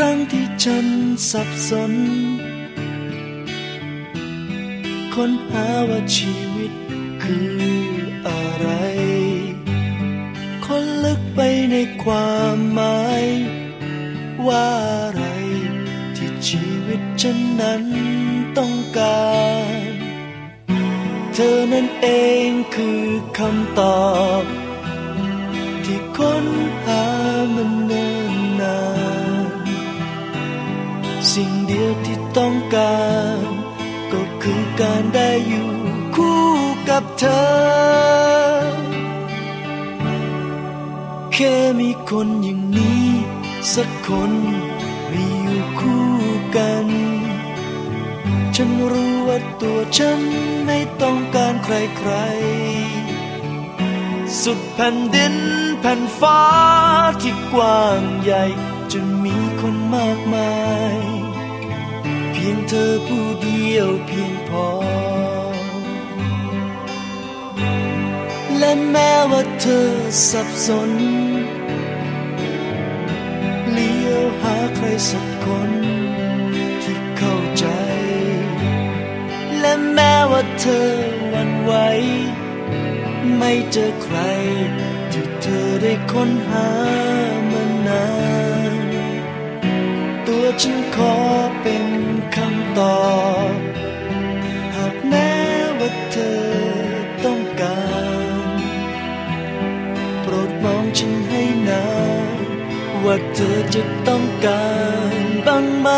ครั้งที่ฉันสับสน ค้นหาว่าชีวิตคืออะไรคนลึกไปในความหมาย ว่าอะไร ที่ชีวิตฉันนั้นต้องการ เธอนั้นเองคือคำตอบ ที่ค้น ต้องการ ก็คือการได้อยู่คู่กับเธอ แค่มีคนอย่างนี้ สักคนมีอยู่คู่กัน ฉันรู้ว่าตัวฉันไม่ต้องการใครๆ สุดแผ่นดินแผ่นฟ้าที่กว้างใหญ่จะมีคนมากมาย เธอผู้เดียวเพียงพอ และแม้ว่าเธอสับสน เลี้ยวหาใครสักคนที่เข้าใจ และแม้ว่าเธอหวันไหวไม่เจอใครที่เธอได้ค้นหามานาน ตัวฉันขอเป็น ฉันให้นานว่าเธอจะต้องการบ้างไหม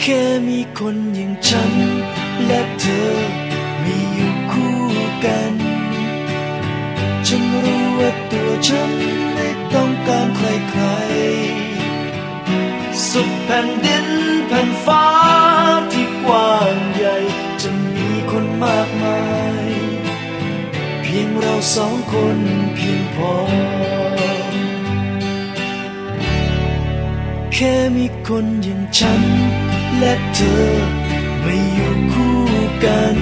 แค่มีคนอย่างฉันและเธอมีอยู่คู่ เพียงเราสองคนเพียงพอ แค่มีคนอย่างฉัน และเธอไม่อยู่คู่กัน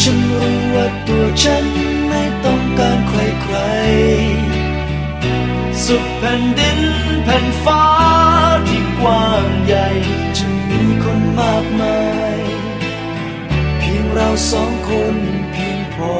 ฉันรู้ว่าตัวฉันไม่ต้องการใครๆสุดแผ่นดินแผ่นฟ้าที่กว้างใหญ่ จะมีคนมากมาย เพียงเราสองคนเพียงพอ